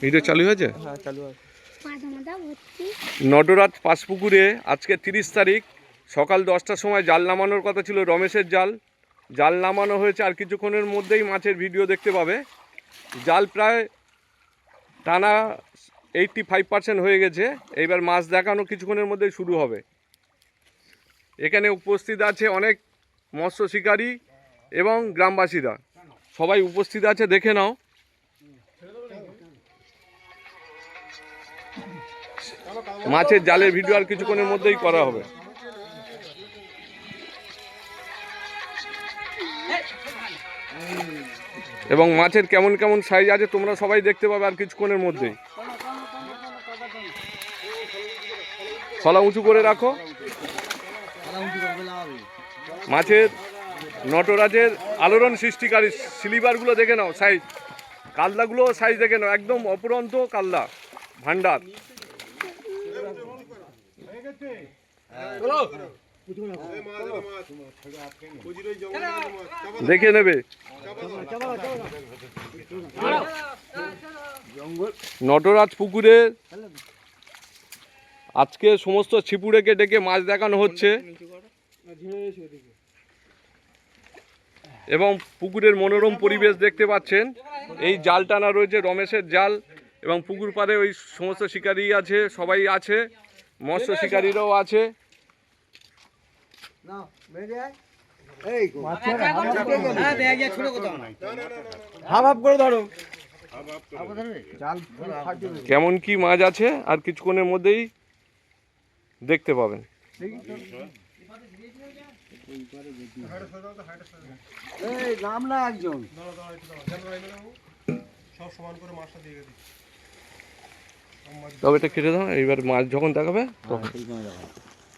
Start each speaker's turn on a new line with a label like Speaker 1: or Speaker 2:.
Speaker 1: Video চালু হয়েছে?
Speaker 2: মাথা মাথা ভর্তি
Speaker 1: নটরাজ পাঁচপুকুরে আজকে তিরিশ তারিখ সকাল দশটার সময় জাল নামানোর কথা ছিল রমেশের জাল। জাল নামানো হয়েছে আর কিছুক্ষণের মধ্যেই মাছের ভিডিও দেখতে পাবে। জাল প্রায় টানা এইটটি ফাইভ পার্সেন্ট হয়ে গেছে। এইবার মাছ দেখানো কিছুক্ষণের মধ্যেই শুরু হবে। এখানে উপস্থিত আছে অনেক মৎস্য শিকারী এবং গ্রামবাসীরা। সবাই উপস্থিত আছে, দেখে নাও। মাছের জালের ভিডিও আর কিছুক্ষণের মধ্যেই করা হবে। এবং মাছের কেমন কেমন সাইজ আছে, তোমরা সবাই দেখতে পাবে আর কিছুক্ষণের মধ্যেই। থলা উঁচু করে রাখো। মাছের নটরাজের আলোড়ন সৃষ্টিকারী সিলিভারগুলো দেখে নাও সাইজ কাল্লাগুলো সাইজ দেখে নাও, একদম অপুরন্ত কাল্লা ভান্ডার দেখে নেবে। নটরাজ পুকুরে আজকে সমস্ত ছিপুড়েকে ডেকে মাছ দেখানো হচ্ছে। এবং পুকুরের মনোরম পরিবেশ দেখতে পাচ্ছেন। এই জাল টানা রয়েছে রমেশের জাল এবং পুকুর পাড়ে ওই সমস্ত শিকারী আছে সবাই আছে মৎস্য শিকারীরাও আছে। কেমন কি মাছ আছে? আর কিছুক্ষণের মধ্যেই দেখতে পাবেন।
Speaker 3: এই নাম না একজন।
Speaker 1: তবে এটা কেটে দাও এইবার মাছ যখন দেখাবে তখন।
Speaker 3: দেখো।